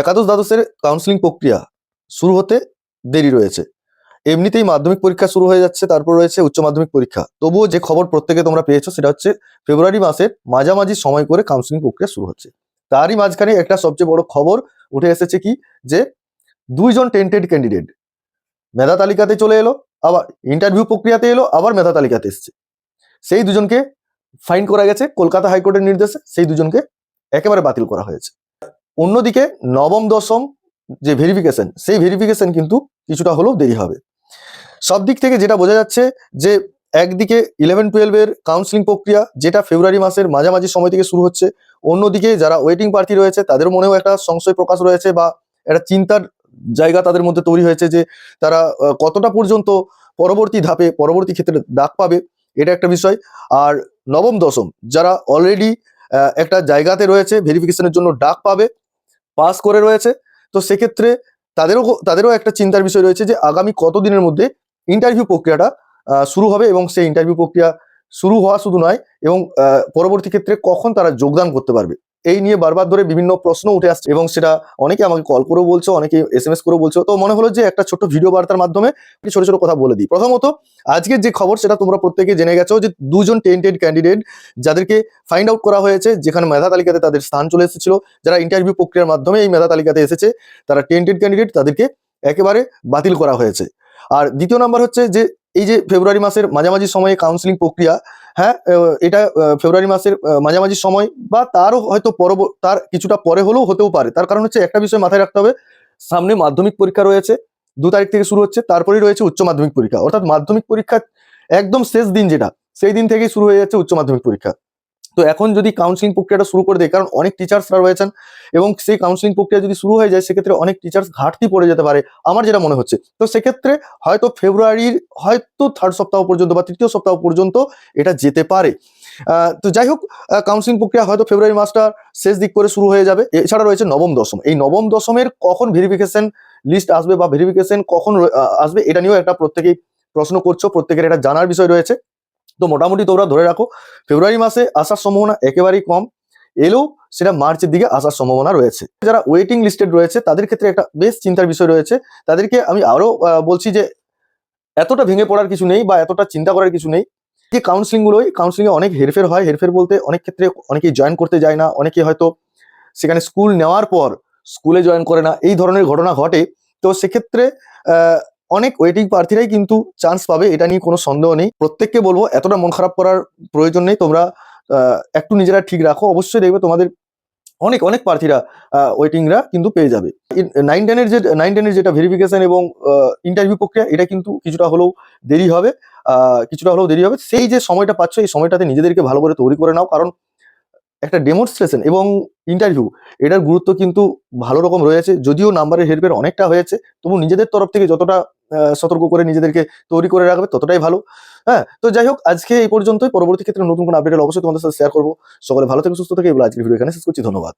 একাদশ দ্বাদশের কাউন্সিলিং প্রক্রিয়া শুরু হতে দেরি রয়েছে। এমনিতেই মাধ্যমিক পরীক্ষা শুরু হয়ে যাচ্ছে, তারপর রয়েছে উচ্চ মাধ্যমিক পরীক্ষা। তবুও যে খবর প্রত্যেকে তোমরা পেয়েছ সেটা হচ্ছে ফেব্রুয়ারি মাসের মাঝামাঝি সময় করে কাউন্সিলিং প্রক্রিয়া শুরু হচ্ছে। তারই মাঝখানে একটা সবচেয়ে বড় খবর উঠে এসেছে কি? যে দুইজন টেন্টেড ক্যান্ডিডেট মেধা তালিকাতে চলে এলো, আবার ইন্টারভিউ প্রক্রিয়াতে এলো, আবার মেধা তালিকাতে এসছে। সেই দুজনকে ফাইন করা গেছে, কলকাতা হাইকোর্টের নির্দেশে সেই দুজনকে একেবারে বাতিল করা হয়েছে। অন্যদিকে নবম, দশম যে ভেরিফিকেশন সেই ভেরিফিকেশন কিন্তু কিছুটা হলেও দেরি হবে। সব দিক থেকে যেটা বোঝা যাচ্ছে যে একদিকে ইলেভেন টুয়েলভের কাউন্সিলিং প্রক্রিয়া, যেটা ফেব্রুয়ারি মাসের মাঝামাঝি সময় থেকে শুরু হচ্ছে, অন্যদিকে যারা ওয়েটিং প্রার্থী রয়েছে, তাদের মনেও একটা সংশয় প্রকাশ রয়েছে বা একটা চিন্তার জায়গা তাদের মধ্যে তৈরি হয়েছে যে তারা কতটা পর্যন্ত পরবর্তী ধাপে, পরবর্তী ক্ষেত্রে ডাক পাবে, এটা একটা বিষয়। আর নবম, দশম, যারা অলরেডি একটা জায়গাতে রয়েছে ভেরিফিকেশনের জন্য ডাক পাবে পাস করে রয়েছে। তো সেক্ষেত্রে তাদেরও তাদেরও একটা চিন্তার বিষয় রয়েছে যে আগামী কতদিনের মধ্যে ইন্টারভিউ প্রক্রিয়াটা শুরু হবে এবং সেই ইন্টারভিউ প্রক্রিয়া শুরু হওয়া শুধু নয়, এবং পরবর্তী ক্ষেত্রে কখন তারা যোগদান করতে পারবে। এই নিয়ে বারবার ধরে বিভিন্ন প্রশ্ন উঠে আসছে এবং সেটা অনেকে আমাকে কল করেও বলছো, অনেকে এস এম এস করেও বলছো। তো মনে হলো যে একটা ছোট্ট ভিডিও বার্তার মাধ্যমে ছোট ছোট কথা বলে দিই। প্রথমত, আজকের যে খবর সেটা তোমরা প্রত্যেকে জেনে গেছো যে দুজন টেন্টেড ক্যান্ডিডেট যাদেরকে ফাইন্ড আউট করা হয়েছে, যেখানে মেধা তালিকাতে তাদের স্থান চলে এসেছিল, যারা ইন্টারভিউ প্রক্রিয়ার মাধ্যমে এই মেধা তালিকাতে এসেছে, তারা টেন্টেড ক্যান্ডিডেট তাদেরকে একেবারে বাতিল করা হয়েছে। আর দ্বিতীয় নাম্বার হচ্ছে যে, এই যে ফেব্রুয়ারি মাসের মাঝামাঝি সময়ে কাউন্সিলিং প্রক্রিয়া হ্যাঁ এটা ফেব্রুয়ারি মাসের মাঝামাঝি সময় বা তারও হয়তো পরব, তার কিছুটা পরে হলেও হতেও পারে। তার কারণ হচ্ছে একটা বিষয় মাথায় রাখতে হবে, সামনে মাধ্যমিক পরীক্ষা রয়েছে, দু তারিখ থেকে শুরু হচ্ছে, তারপরেই রয়েছে উচ্চ মাধ্যমিক পরীক্ষা। অর্থাৎ মাধ্যমিক পরীক্ষা একদম শেষ দিন যেটা, সেই দিন থেকেই শুরু হয়ে যাচ্ছে উচ্চ মাধ্যমিক পরীক্ষা। তো এখন যদি কাউন্সিলিং প্রক্রিয়াটা শুরু করে দেয় কারণ অনেক টিচার্সরা রয়েছেন এবং সেই কাউন্সিলিং প্রক্রিয়া যদি শুরু হয়ে যায়, সেক্ষেত্রে অনেক টিচার্স ঘাটতি পড়ে যেতে পারে, আমার যেটা মনে হচ্ছে। তো সেক্ষেত্রে হয়তো ফেব্রুয়ারির, হয়তো থার্ড সপ্তাহ পর্যন্ত বা তৃতীয় সপ্তাহ পর্যন্ত এটা যেতে পারে। তো যাই হোক কাউন্সিলিং প্রক্রিয়া হয়তো ফেব্রুয়ারি মাসটা শেষ দিক করে শুরু হয়ে যাবে। এছাড়া রয়েছে নবম দশম। এই নবম দশমের কখন ভেরিফিকেশন লিস্ট আসবে বা ভেরিফিকেশন কখন আসবে, এটা নিয়েও একটা প্রত্যেকেই প্রশ্ন করছ, প্রত্যেকের এটা জানার বিষয় রয়েছে। তো মোটামুটি তোমরা ধরে রাখো, ফেব্রুয়ারি মাসে আসার সম্ভাবনা একেবারেই কম। এলেও সেটা মার্চের দিকে আসার সম্ভাবনা রয়েছে। যারা ওয়েটিং লিস্টেড রয়েছে, তাদের ক্ষেত্রে একটা বেশ চিন্তার বিষয় রয়েছে। তাদেরকে আমি আরও বলছি যে এতটা ভেঙে পড়ার কিছু নেই বা এতটা চিন্তা করার কিছু নেই। যে কাউন্সিলিং গুলোই কাউন্সিলিং এ অনেক হেরফের হয়। হেরফের বলতে অনেক ক্ষেত্রে অনেকেই জয়েন করতে যায় না। অনেকে হয়তো সেখানে স্কুল নেওয়ার পর স্কুলে জয়েন করে না। এই ধরনের ঘটনা ঘটে। তো সেক্ষেত্রে অনেক ওয়েটিং প্রার্থীরাই কিন্তু চান্স পাবে, এটা নিয়ে কোনো সন্দেহ নেই। প্রত্যেককে বলব, এতটা মন খারাপ করার প্রয়োজন নেই। তোমরা একটু নিজেরা ঠিক রাখো। অবশ্যই দেখবে তোমাদের অনেক অনেক প্রার্থীরা ওয়েটিংরা কিন্তু পেয়ে যাবে। নাইন টেনের যে নাইন টেনের যেটা ভেরিফিকেশন এবং ইন্টারভিউ প্রক্রিয়া, এটা কিন্তু কিছুটা হলেও দেরি হবে। কিছুটা হলেও দেরি হবে। সেই যে সময়টা পাচ্ছ, এই সময়টাতে নিজেদেরকে ভালো করে তৈরি করে নাও। কারণ একটা ডেমনস্ট্রেশন এবং ইন্টারভিউ এটার গুরুত্ব কিন্তু ভালো রকম রয়েছে। যদিও নাম্বারের হেরফের অনেকটা হয়েছে, তবু নিজেদের তরফ থেকে যতটা সতর্ক করে নিজেদেরকে তৈরি করে রাখবে ততটাই ভালো। হ্যাঁ তো যাই হোক, আজকে এই পর্যন্তই। পরবর্তী ক্ষেত্রে নতুন কোনো আপডেট অবশ্যই তোমাদের সাথে শেয়ার করব। সকলে ভালো থেকে, সুস্থ থেকে, এগুলো আজকের ভিডিও এখানে শেষ করছি। ধন্যবাদ।